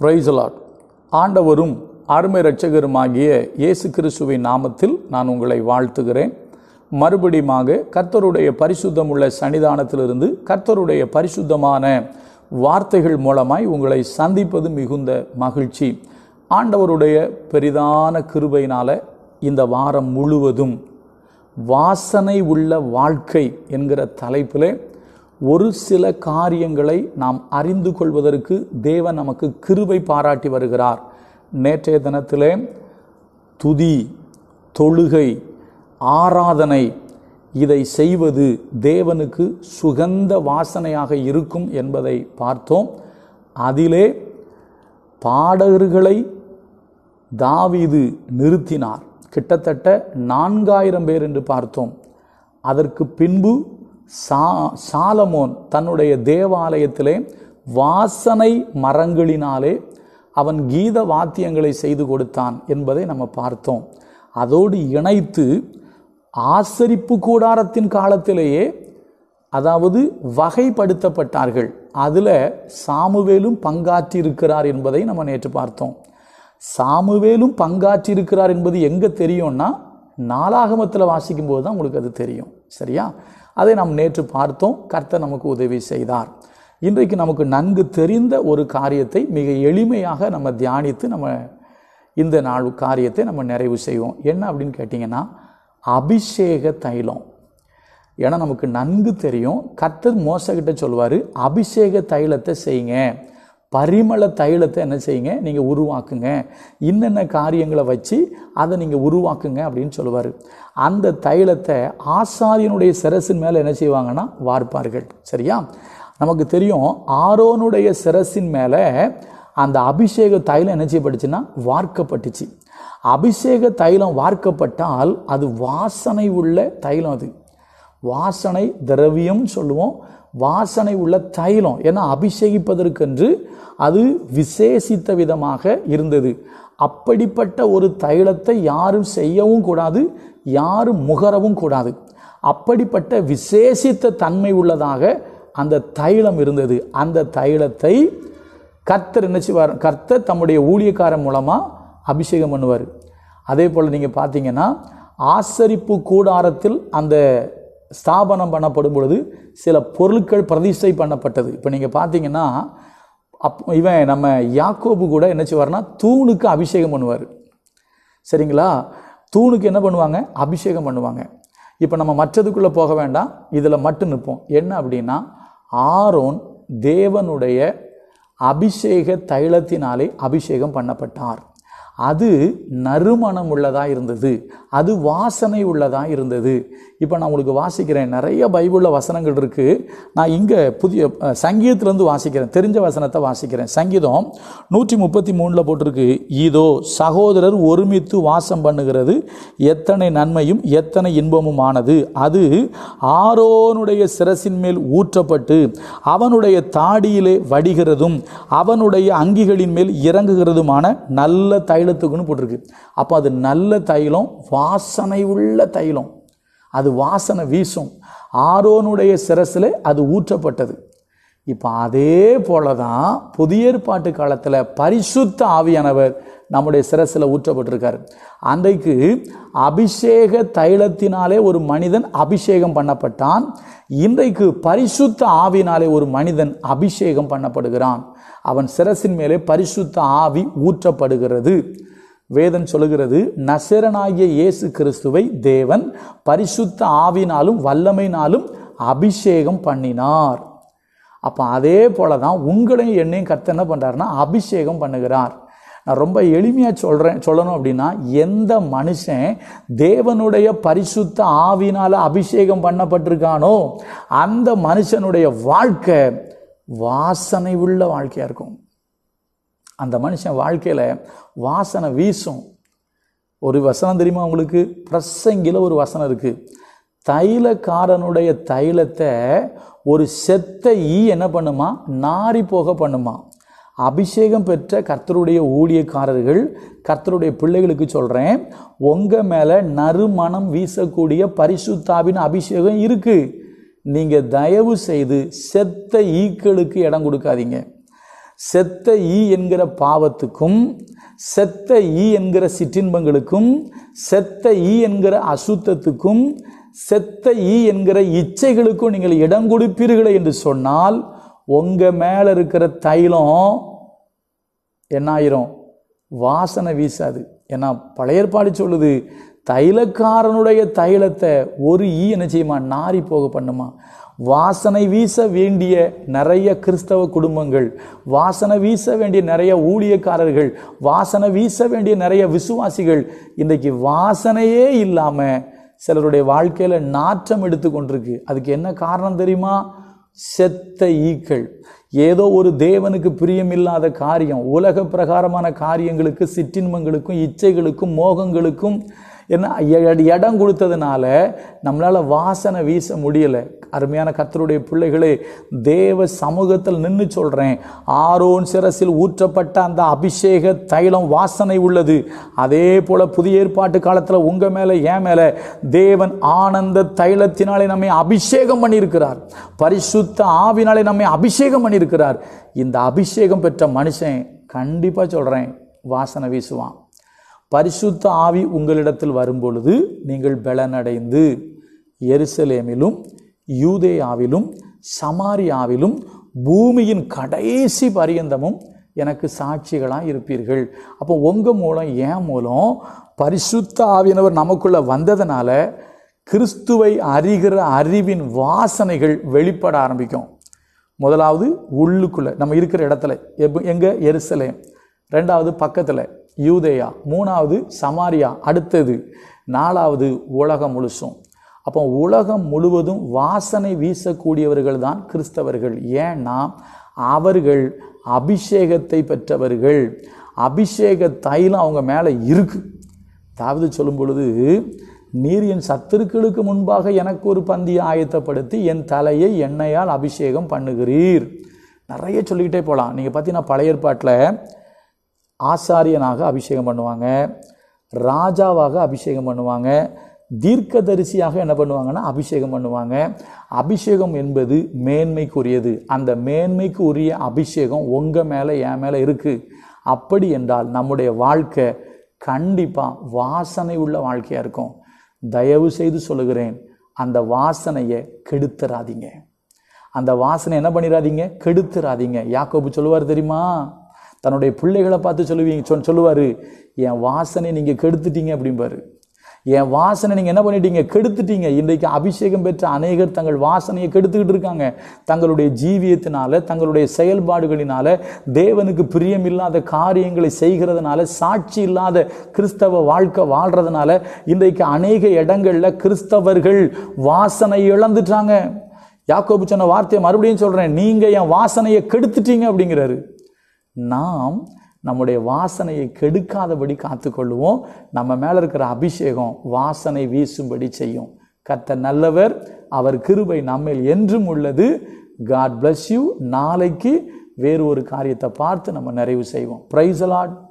பிரைசலாட் ஆண்டவரும் அருமை இரட்சகருமாகிய இயேசு கிறிஸ்துவின் நாமத்தில் நான் உங்களை வாழ்த்துகிறேன். மறுபடியுமாக கர்த்தருடைய பரிசுத்தமுள்ள சன்னிதானத்திலிருந்து கர்த்தருடைய பரிசுத்தமான வார்த்தைகள் மூலமாய் உங்களை சந்திப்பது மிகுந்த மகிழ்ச்சி. ஆண்டவருடைய பெரிதான கிருபையினால் இந்த வாரம் முழுவதும் வாசனை உள்ள வாழ்க்கை என்கிற தலைப்பிலே ஒரு சில காரியங்களை நாம் அறிந்து கொள்வதற்கு தேவன் நமக்கு கிருபை பாராட்டி வருகிறார். நேற்றைய தினத்திலே துதி தொழுகை ஆராதனை இதை செய்வது தேவனுக்கு சுகந்த வாசனையாக இருக்கும் என்பதை பார்த்தோம். அதிலே பாடகர்களை தாவீது நிறுத்தினார். கிட்டத்தட்ட நான்காயிரம் பேர் என்று பார்த்தோம். அதற்கு பின்பு சா சாலமோன் தன்னுடைய தேவாலயத்திலே வாசனை மரங்களினாலே அவன் கீத வாத்தியங்களை செய்து கொடுத்தான் என்பதை நம்ம பார்த்தோம். அதோடு இணைத்து ஆசரிப்பு கூடாரத்தின் காலத்திலேயே அதாவது வகைப்படுத்தப்பட்டார்கள். அதில் சாமுவேலும் பங்காற்றியிருக்கிறார் என்பதை நம்ம நேற்று பார்த்தோம். சாமுவேலும் பங்காற்றியிருக்கிறார் என்பது எங்கே தெரியும்னா நாலாகமத்தில் வாசிக்கும் போது தான் உங்களுக்கு அது தெரியும். சரியா? அதை நாம் நேற்று பார்த்தோம். கர்த்தர் நமக்கு உதவி செய்தார். இன்றைக்கு நமக்கு நன்கு தெரிந்த ஒரு காரியத்தை மிக எளிமையாக நம்ம தியானித்து நம்ம இந்த நாள் காரியத்தை நம்ம நிறைவு செய்வோம். என்ன அப்படின்னு கேட்டிங்கன்னா அபிஷேக தைலம். ஏன்னா நமக்கு நன்கு தெரியும். கர்த்தர் மோசக்கிட்ட சொல்வார் அபிஷேக தைலத்தை செய்யுங்க. பரிமள தைலத்தை என்ன செய்யுங்க? நீங்கள் உருவாக்குங்க. இன்னென்ன காரியங்களை வச்சு அதை நீங்கள் உருவாக்குங்க அப்படின்னு சொல்லுவார். அந்த தைலத்தை ஆசாரியனுடைய சிரசின் மேலே என்ன செய்வாங்கன்னா வார்ப்பார்கள். சரியா? நமக்கு தெரியும் ஆரோனுடைய சிரசின் மேலே அந்த அபிஷேக தைலம் என்ன செய்யப்பட்டுச்சுன்னா வார்க்கப்பட்டுச்சு. அபிஷேக தைலம் வார்க்கப்பட்டால் அது வாசனை உள்ள தைலம் அது. வாசனை திரவியம் சொல்லுவோம். வாசனை உள்ள தைலம் ஏன்னா அபிஷேகிப்பதற்கென்று அது விசேஷித்த விதமாக இருந்தது. அப்படிப்பட்ட ஒரு தைலத்தை யாரும் செய்யவும் கூடாது யாரும் முகரவும் கூடாது. அப்படிப்பட்ட விசேஷித்த தன்மை உள்ளதாக அந்த தைலம் இருந்தது. அந்த தைலத்தை கர்த்தர் நினச்சிவார் கர்த்தர் தம்முடைய ஊழியக்காரன் மூலமாக அபிஷேகம் பண்ணுவார். அதே போல் நீங்கள் பார்த்தீங்கன்னா ஆசரிப்பு கூடாரத்தில் அந்த ஸ்தாபனம் பண்ணப்படும் பொழுது சில பொருட்கள் பிரதிஷ்டை பண்ணப்பட்டது. இப்போ நீங்கள் பார்த்தீங்கன்னா அப் இவன் நம்ம யாக்கோபு கூட என்ன செய்வார்னா தூணுக்கு அபிஷேகம் பண்ணுவார். சரிங்களா? தூணுக்கு என்ன பண்ணுவாங்க? அபிஷேகம் பண்ணுவாங்க. இப்போ நம்ம மற்றதுக்குள்ளே போக வேண்டாம். இதில் மட்டும் நிற்போம். என்ன அப்படின்னா ஆரோன் தேவனுடைய அபிஷேக தைலத்தினாலே அபிஷேகம் பண்ணப்பட்டார். அது நறுமணம் உள்ளதாக இருந்தது. அது வாசனை உள்ளதாக இருந்தது. இப்போ நான் உங்களுக்கு வாசிக்கிறேன். நிறைய பைபிளில் வசனங்கள் இருக்குது நான் இங்கே புதிய சங்கீதத்துலேருந்து வாசிக்கிறேன். தெரிஞ்ச வசனத்தை வாசிக்கிறேன். சங்கீதம் நூற்றி முப்பத்தி மூணில் போட்டிருக்கு. இதோ சகோதரர் ஒருமித்து வாசம் பண்ணுகிறது. எத்தனை நன்மையும் எத்தனை இன்பமும் ஆனது. அது ஆரோனுடைய சிரசின் மேல் ஊற்றப்பட்டு அவனுடைய தாடியிலே வடிகிறதும் அவனுடைய அங்கிகளின் மேல் இறங்குகிறதுமான நல்ல தைலத்துக்குன்னு போட்டிருக்கு. அப்போ அது நல்ல தைலம் வாசனை உள்ள தைலம். அது வாசனை வீசும். ஆரோனுடைய சிரசில் அது ஊற்றப்பட்டது. இப்போ அதே போல தான் புதிய ஏற்பாட்டு காலத்தில் பரிசுத்த ஆவியானவர் நம்முடைய சிரசில் ஊற்றப்பட்டிருக்கார். அன்றைக்கு அபிஷேக தைலத்தினாலே ஒரு மனிதன் அபிஷேகம் பண்ணப்பட்டான். இன்றைக்கு பரிசுத்த ஆவினாலே ஒரு மனிதன் அபிஷேகம் பண்ணப்படுகிறான். அவன் சிரசின் மேலே பரிசுத்த ஆவி ஊற்றப்படுகிறது. வேதன் சொல்லுகிறது நசரனாகிய இயேசு கிறிஸ்துவை தேவன் பரிசுத்த ஆவினாலும் வல்லமைனாலும் அபிஷேகம் பண்ணினார். அப்போ அதே போல தான் உங்களையும் என்னையும் கர்த்தர் என்ன பண்ணுறாருன்னா அபிஷேகம் பண்ணுகிறார். நான் ரொம்ப எளிமையாக சொல்கிறேன் சொல்லணும் அப்படின்னா எந்த மனுஷன் தேவனுடைய பரிசுத்த ஆவினால் அபிஷேகம் பண்ணப்பட்டிருக்கானோ அந்த மனுஷனுடைய வாழ்க்கை வாசனை உள்ள வாழ்க்கையாக இருக்கும். அந்த மனுஷன் வாழ்க்கையில் வாசனை வீசும். ஒரு வசனம் தெரியுமா உங்களுக்கு? பிரசங்கில் ஒரு வசனம் இருக்குது தைலக்காரனுடைய தைலத்தை ஒரு செத்த ஈ என்ன பண்ணுமா? நாரி போக பண்ணுமா? அபிஷேகம் பெற்ற கர்த்தருடைய ஊழியக்காரர்கள் கர்த்தருடைய பிள்ளைகளுக்கு சொல்கிறேன் உங்கள் மேலே நறுமணம் வீசக்கூடிய பரிசுத்தாவின் அபிஷேகம் இருக்குது நீங்கள் தயவு செய்து செத்த ஈக்களுக்கு இடம் கொடுக்காதீங்க. செத்த ஈ என்கிற பாவத்துக்கும் செத்த ஈ என்கிற சிற்றின்பங்களுக்கும் செத்த ஈ என்கிற அசுத்தத்துக்கும் செத்த ஈ என்கிற இச்சைகளுக்கும் நீங்கள் இடம் கொடுப்பீர்களே என்று சொன்னால் உங்கள் மேலே இருக்கிற தைலம் என்ன ஆயிரும் வாசனை வீசாது. ஏன்னா பழையற்பாடு சொல்லுது தைலக்காரனுடைய தைலத்தை ஒரு ஈ என்ன செய்யுமா? நாரி போக பண்ணுமா? வாசனை வீச வேண்டிய நிறைய கிறிஸ்தவ குடும்பங்கள் வாசனை வீச வேண்டிய நிறைய ஊழியக்காரர்கள் வாசனை வீச வேண்டிய நிறைய விசுவாசிகள் இன்றைக்கு வாசனையே இல்லாமல் சிலருடைய வாழ்க்கையில் நாற்றம் எடுத்து கொண்டிருக்கு. அதுக்கு என்ன காரணம் தெரியுமா? செத்த ஈக்கள். ஏதோ ஒரு தேவனுக்கு பிரியமில்லாத காரியம் உலக பிரகாரமான காரியங்களுக்கு சிற்றின்மங்களுக்கும் இச்சைகளுக்கும் மோகங்களுக்கும் என்ன எ- இடம் கொடுத்ததுனால நம்மளால வாசனை வீச முடியல. அருமையான கத்தருடைய பிள்ளைகளே தேவ சமூகத்தில் நின்று சொல்கிறேன் ஆரோன் சிரசில் ஊற்றப்பட்ட அந்த அபிஷேக தைலம் வாசனை உள்ளது. அதே போல் புதிய ஏற்பாட்டு காலத்தில் உங்கள் மேலே ஏன் மேலே தேவன் ஆனந்த தைலத்தினாலே நம்மை அபிஷேகம் பண்ணியிருக்கிறார். பரிசுத்த ஆவினாலே நம்மை அபிஷேகம் பண்ணியிருக்கிறார். இந்த அபிஷேகம் பெற்ற மனுஷன் கண்டிப்பாக சொல்கிறேன் வாசனை வீசுவான். பரிசுத்த ஆவி உங்களிடத்தில் வரும்பொழுது நீங்கள் பலனடைந்து எருசலேமிலும் யூதேயாவிலும் சமாரியாவிலும் பூமியின் கடைசி பரியந்தமும் எனக்கு சாட்சிகளாக இருப்பீர்கள். அப்போ உங்கள் மூலம் என் மூலம் பரிசுத்த ஆவியினவர் நமக்குள்ளே வந்ததுனால கிறிஸ்துவை அறிகிற அறிவின் வாசனைகள் வெளிப்பட ஆரம்பிக்கும். முதலாவது உள்ளுக்குள்ளே நம்ம இருக்கிற இடத்துல எப் எங்கே? எருசலேம். ரெண்டாவது பக்கத்தில் யூதேயா மூணாவது சமாரியா அடுத்தது நாலாவது உலகம் முழுசும். அப்போ உலகம் முழுவதும் வாசனை வீசக்கூடியவர்கள் தான் கிறிஸ்தவர்கள். ஏன்னா அவர்கள் அபிஷேகத்தை பெற்றவர்கள். அபிஷேக தைலம் அவங்க மேலே இருக்கு. தாவது சொல்லும் பொழுது நீர் என் சத்துருக்களுக்கு முன்பாக எனக்கு ஒரு பந்தியை ஆயத்தப்படுத்தி என் தலையை எண்ணெயால் அபிஷேகம் பண்ணுகிறீர். நிறைய சொல்லிக்கிட்டே போகலாம் நீங்கள் பார்த்தீங்கன்னா பழைய ஏற்பாட்டில் ஆசாரியனாக அபிஷேகம் பண்ணுவாங்க ராஜாவாக அபிஷேகம் பண்ணுவாங்க தீர்க்கதரிசியாக என்ன பண்ணுவாங்கன்னா அபிஷேகம் பண்ணுவாங்க. அபிஷேகம் என்பது மேன்மைக்குரியது. அந்த மேன்மைக்கு உரிய அபிஷேகம் உங்கள் மேலே என் மேலே இருக்குது அப்படி என்றால் நம்முடைய வாழ்க்கை கண்டிப்பாக வாசனை உள்ள வாழ்க்கையாக இருக்கும். தயவு செய்து சொல்லுகிறேன் அந்த வாசனையை கெடுத்துறாதீங்க. அந்த வாசனை என்ன பண்ணிடாதீங்க கெடுத்துறாதீங்க. யாக்கோபு சொல்லுவார் தெரியுமா? தன்னுடைய பிள்ளைகளை பார்த்து சொல்லுவீங்க சொல் சொல்லுவார் என் வாசனை நீங்கள் கெடுத்துட்டீங்க அப்படிம்பாரு. என் வாசனை நீங்கள் என்ன பண்ணிட்டீங்க? கெடுத்துட்டீங்க. இன்றைக்கு அபிஷேகம் பெற்ற அநேகர் தங்கள் வாசனையை கெடுத்துக்கிட்டு இருக்காங்க. தங்களுடைய ஜீவியத்தினால தங்களுடைய செயல்பாடுகளினால தேவனுக்கு பிரியமில்லாத காரியங்களை செய்கிறதுனால சாட்சி இல்லாத கிறிஸ்தவ வாழ்க்கை வாழ்கிறதுனால இன்றைக்கு அநேக இடங்களில் கிறிஸ்தவர்கள் வாசனை இழந்துட்டாங்க. யாக்கோபு சொன்ன வார்த்தையை மறுபடியும் சொல்கிறேன் நீங்கள் என் வாசனையை கெடுத்துட்டீங்க அப்படிங்கிறாரு. நாம் நம்முடைய வாசனையை கெடுக்காதபடி காத்துக்கொள்வோம் நம்ம மேலே இருக்கிற அபிஷேகம் வாசனை வீசும்படி செய்யும். கத்த நல்லவர் அவர் கிருபை நம்மேல் என்றும் உள்ளது. காட் பிளஸ் யூ நாளைக்கு வேறு ஒரு காரியத்தை பார்த்து நம்ம நிறைவு செய்வோம். Price allot